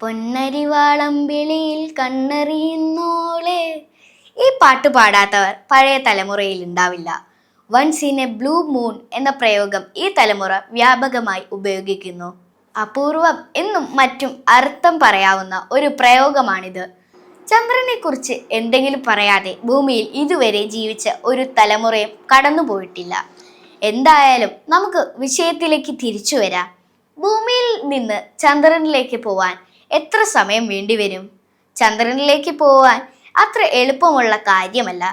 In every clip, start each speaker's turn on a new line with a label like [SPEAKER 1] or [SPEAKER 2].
[SPEAKER 1] പൊന്നരിവാളം വിളിയിൽ കണ്ണെറിയുന്നോളെ. ഈ പാട്ട് പാടാത്തവർ പഴയ തലമുറയിൽ ഉണ്ടാവില്ല. Once in a blue moon എന്ന പ്രയോഗം ഈ തലമുറ വ്യാപകമായി ഉപയോഗിക്കുന്നു. അപൂർവം എന്നും മറ്റും അർത്ഥം പറയാവുന്ന ഒരു പ്രയോഗമാണിത്. ചന്ദ്രനെ കുറിച്ച് എന്തെങ്കിലും പറയാതെ ഭൂമിയിൽ ഇതുവരെ ജീവിച്ച ഒരു തലമുറയും കടന്നുപോയിട്ടില്ല. എന്തായാലും നമുക്ക് വിഷയത്തിലേക്ക് തിരിച്ചു വരാം. ഭൂമിയിൽ നിന്ന് ചന്ദ്രനിലേക്ക് പോവാൻ എത്ര സമയം വേണ്ടിവരും ചന്ദ്രനിലേക്ക് പോവാൻ അത്ര എളുപ്പമുള്ള കാര്യമല്ല.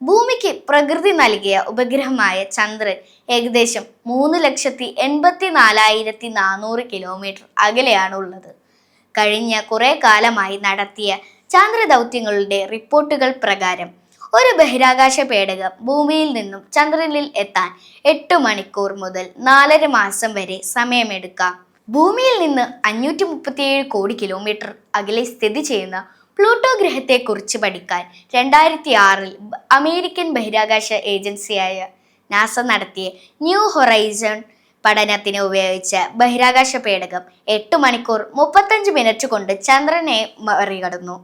[SPEAKER 1] ഭൂമിക്ക് പ്രകൃതി നൽകിയ ഉപഗ്രഹമായ ചന്ദ്രൻ ഏകദേശം മൂന്ന് ലക്ഷത്തി എൺപത്തി നാലായിരത്തി നാനൂറ് കിലോമീറ്റർ അകലെയാണ് ഉള്ളത് കഴിഞ്ഞ കുറേ കാലമായി നടത്തിയ ചന്ദ്രദൗത്യങ്ങളുടെ റിപ്പോർട്ടുകൾ പ്രകാരം ഒരു ബഹിരാകാശ പേടകം ഭൂമിയിൽ നിന്നും ചന്ദ്രനിൽ എത്താൻ എട്ട് മണിക്കൂർ മുതൽ നാലര മാസം വരെ സമയമെടുക്കാം. ഭൂമിയിൽ നിന്ന് അഞ്ഞൂറ്റി മുപ്പത്തിയേഴ് കോടി കിലോമീറ്റർ അകലെ സ്ഥിതി ചെയ്യുന്ന പ്ലൂട്ടോ ഗ്രഹത്തെക്കുറിച്ച് പഠിക്കാൻ രണ്ടായിരത്തി ആറിൽ അമേരിക്കൻ ബഹിരാകാശ ഏജൻസിയായ നാസ നടത്തിയ ന്യൂ ഹൊറൈസൺ പഠനത്തിന് ഉപയോഗിച്ച ബഹിരാകാശ പേടകം എട്ട് മണിക്കൂർ മുപ്പത്തഞ്ച് മിനിറ്റ് കൊണ്ട് ചന്ദ്രനെ മറികടന്നു.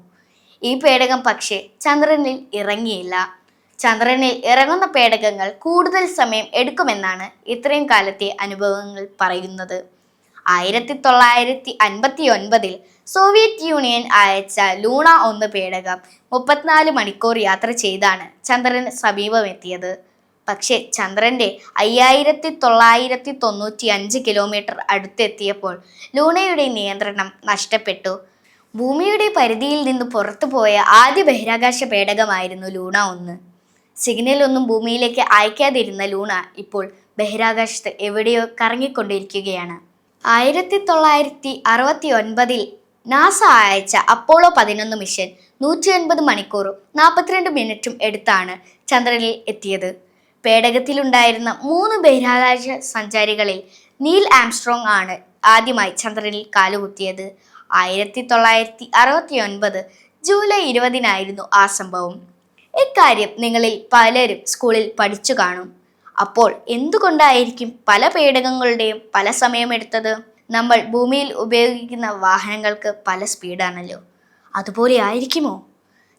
[SPEAKER 1] ഈ പേടകം പക്ഷേ ചന്ദ്രനിൽ ഇറങ്ങിയില്ല. ചന്ദ്രനിൽ ഇറങ്ങുന്ന പേടകങ്ങൾ കൂടുതൽ സമയം എടുക്കുമെന്നാണ് ഇത്രയും കാലത്തെ അനുഭവങ്ങൾ പറയുന്നത്. ആയിരത്തി തൊള്ളായിരത്തി അൻപത്തി ഒൻപതിൽ സോവിയറ്റ് യൂണിയൻ അയച്ച ലൂണ ഒന്ന് പേടകം മുപ്പത്തിനാല് മണിക്കൂർ യാത്ര ചെയ്താണ് ചന്ദ്രന് സമീപമെത്തിയത്. പക്ഷേ ചന്ദ്രന്റെ അയ്യായിരത്തി തൊള്ളായിരത്തി തൊണ്ണൂറ്റി അഞ്ച് കിലോമീറ്റർ അടുത്തെത്തിയപ്പോൾ ലൂണയുടെ നിയന്ത്രണം നഷ്ടപ്പെട്ടു. ഭൂമിയുടെ പരിധിയിൽ നിന്ന് പുറത്തു പോയ ആദ്യ ബഹിരാകാശ പേടകമായിരുന്നു ലൂണ ഒന്ന്. സിഗ്നൽ ഒന്നും ഭൂമിയിലേക്ക് അയക്കാതിരുന്ന ലൂണ ഇപ്പോൾ ബഹിരാകാശത്ത് എവിടെയോ കറങ്ങിക്കൊണ്ടിരിക്കുകയാണ്. ആയിരത്തി തൊള്ളായിരത്തി അറുപത്തി ഒൻപതിൽ നാസ അയച്ച അപ്പോളോ പതിനൊന്ന് മിഷൻ നൂറ്റി ഒൻപത് മണിക്കൂറും നാൽപ്പത്തിരണ്ട് മിനിറ്റും എടുത്താണ് ചന്ദ്രനിൽ എത്തിയത്. പേടകത്തിലുണ്ടായിരുന്ന മൂന്ന് ബഹിരാകാശ സഞ്ചാരികളിൽ നീൽ ആംസ്ട്രോങ് ആണ് ആദ്യമായി ചന്ദ്രനിൽ കാലുകുത്തിയത്. ആയിരത്തി തൊള്ളായിരത്തി അറുപത്തി ഒൻപത് ജൂലൈ ഇരുപതിനായിരുന്നു ആ സംഭവം. ഇക്കാര്യം നിങ്ങളിൽ പലരും സ്കൂളിൽ പഠിച്ചു കാണും. അപ്പോൾ എന്തുകൊണ്ടായിരിക്കും പല പേടകങ്ങളുടെയും പല സമയമെടുത്തത് നമ്മൾ ഭൂമിയിൽ ഉപയോഗിക്കുന്ന വാഹനങ്ങൾക്ക് പല സ്പീഡാണല്ലോ. അതുപോലെ ആയിരിക്കുമോ?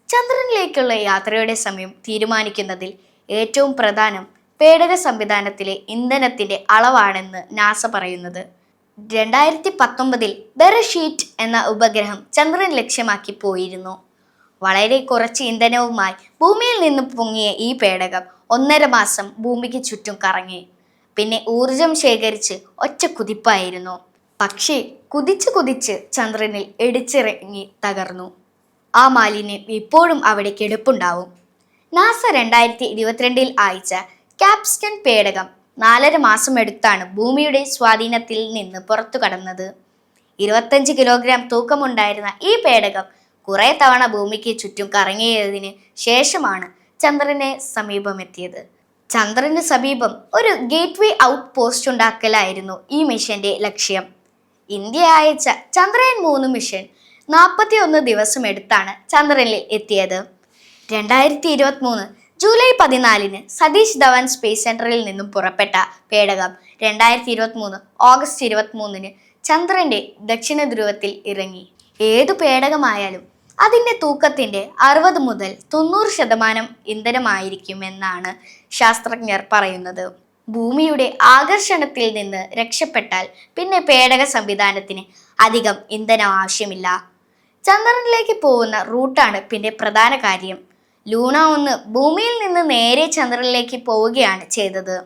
[SPEAKER 1] ചന്ദ്രനിലേക്കുള്ള യാത്രയുടെ സമയം തീരുമാനിക്കുന്നതിൽ ഏറ്റവും പ്രധാനം പേടക സംവിധാനത്തിലെ ഇന്ധനത്തിന്റെ അളവാണെന്ന് നാസ പറയുന്നത്. രണ്ടായിരത്തി പത്തൊമ്പതിൽ ബെറഷീറ്റ് എന്ന ഉപഗ്രഹം ചന്ദ്രൻ ലക്ഷ്യമാക്കി പോയിരുന്നു. വളരെ കുറച്ച് ഇന്ധനവുമായി ഭൂമിയിൽ നിന്ന് പൊങ്ങിയ ഈ പേടകം ഒന്നര മാസം ഭൂമിക്ക് ചുറ്റും കറങ്ങി. പിന്നെ ഊർജം ശേഖരിച്ച് ഒറ്റ കുതിപ്പായിരുന്നു. പക്ഷേ കുതിച്ച് കുതിച്ച് ചന്ദ്രനിൽ ഇടിച്ചിറങ്ങി തകർന്നു. ആ മാലിന്യം ഇപ്പോഴും അവിടെ കിടപ്പുണ്ടാവും. നാസ രണ്ടായിരത്തി ഇരുപത്തിരണ്ടിൽ അയച്ച ക്യാപ്സ്റ്റൺ പേടകം നാലര മാസം എടുത്താണ് ഭൂമിയുടെ സ്വാധീനത്തിൽ നിന്ന് പുറത്തു കടന്നത്. ഇരുപത്തഞ്ച് കിലോഗ്രാം തൂക്കമുണ്ടായിരുന്ന ഈ പേടകം കുറേ തവണ ഭൂമിക്ക് ചുറ്റും കറങ്ങിയതിന് ശേഷമാണ് ചന്ദ്രനെ സമീപമെത്തിയത്. ചന്ദ്രന് സമീപം ഒരു ഗേറ്റ് വേ ഔട്ട് പോസ്റ്റ് ഉണ്ടാക്കലായിരുന്നു ഈ മിഷന്റെ ലക്ഷ്യം. ഇന്ത്യ അയച്ച ചന്ദ്രയാൻ മൂന്ന് മിഷൻ നാൽപ്പത്തി ഒന്ന് ദിവസം എടുത്താണ് ചന്ദ്രനിൽ എത്തിയത്. രണ്ടായിരത്തി ഇരുപത്തി മൂന്ന് ജൂലൈ പതിനാലിന് സതീഷ് ധവാൻ സ്പേസ് സെന്ററിൽ നിന്നും പുറപ്പെട്ട പേടകം. രണ്ടായിരത്തി ഇരുപത്തി മൂന്ന് ഓഗസ്റ്റ് ഇരുപത്തി മൂന്നിന് ചന്ദ്രന്റെ ദക്ഷിണ ധ്രുവത്തിൽ ഇറങ്ങി. ഏതു പേടകമായാലും അതിന്റെ തൂക്കത്തിന്റെ അറുപത് മുതൽ തൊണ്ണൂറ് ശതമാനം ഇന്ധനമായിരിക്കുമെന്നാണ് ശാസ്ത്രജ്ഞർ പറയുന്നത്. ഭൂമിയുടെ ആകർഷണത്തിൽ നിന്ന് രക്ഷപ്പെട്ടാൽ പിന്നെ പേടക സംവിധാനത്തിന് അധികം ഇന്ധനം ആവശ്യമില്ല. ചന്ദ്രനിലേക്ക് പോകുന്ന റൂട്ടാണ് പിന്നെ പ്രധാന കാര്യം. ലൂണ ഒന്ന് ഭൂമിയിൽ നിന്ന് നേരെ ചന്ദ്രനിലേക്ക് പോവുകയാണ് ചെയ്തത്.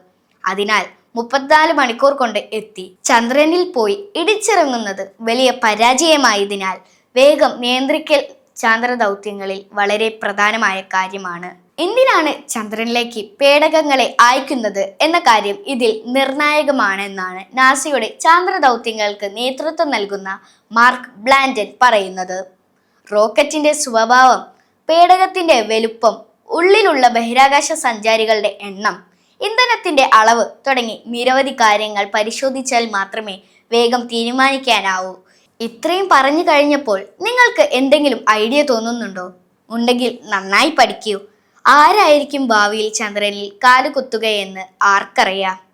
[SPEAKER 1] അതിനാൽ മുപ്പത്തിനാല് മണിക്കൂർ കൊണ്ട് എത്തി ചന്ദ്രനിൽ പോയി ഇടിച്ചിറങ്ങുന്നത് വലിയ പരാജയമായതിനാൽ വേഗം നിയന്ത്രിക്കൽ ചാന്ദ്ര ദൗത്യങ്ങളിൽ വളരെ പ്രധാനമായ കാര്യമാണ്. എന്തിനാണ് ചന്ദ്രനിലേക്ക് പേടകങ്ങളെ അയക്കുന്നത് എന്ന കാര്യം ഇതിൽ നിർണായകമാണെന്നാണ് നാസയുടെ ചാന്ദ്ര ദൗത്യങ്ങൾക്ക് നേതൃത്വം നൽകുന്ന മാർക്ക് ബ്ലാൻഡൻ പറയുന്നത്. റോക്കറ്റിന്റെ സ്വഭാവം പേടകത്തിന്റെ വലുപ്പം ഉള്ളിലുള്ള ബഹിരാകാശ സഞ്ചാരികളുടെ എണ്ണം ഇന്ധനത്തിന്റെ അളവ് തുടങ്ങി നിരവധി കാര്യങ്ങൾ പരിശോധിച്ചാൽ മാത്രമേ വേഗം തീരുമാനിക്കാനാവൂ. ഇത്രയും പറഞ്ഞു കഴിഞ്ഞപ്പോൾ നിങ്ങൾക്ക് എന്തെങ്കിലും ഐഡിയ തോന്നുന്നുണ്ടോ? ഉണ്ടെങ്കിൽ നന്നായി പഠിക്കൂ. ആരായിരിക്കും ഭാവിയിൽ ചന്ദ്രനിൽ കാലുകുത്തുകയെന്ന് ആർക്കറിയാം.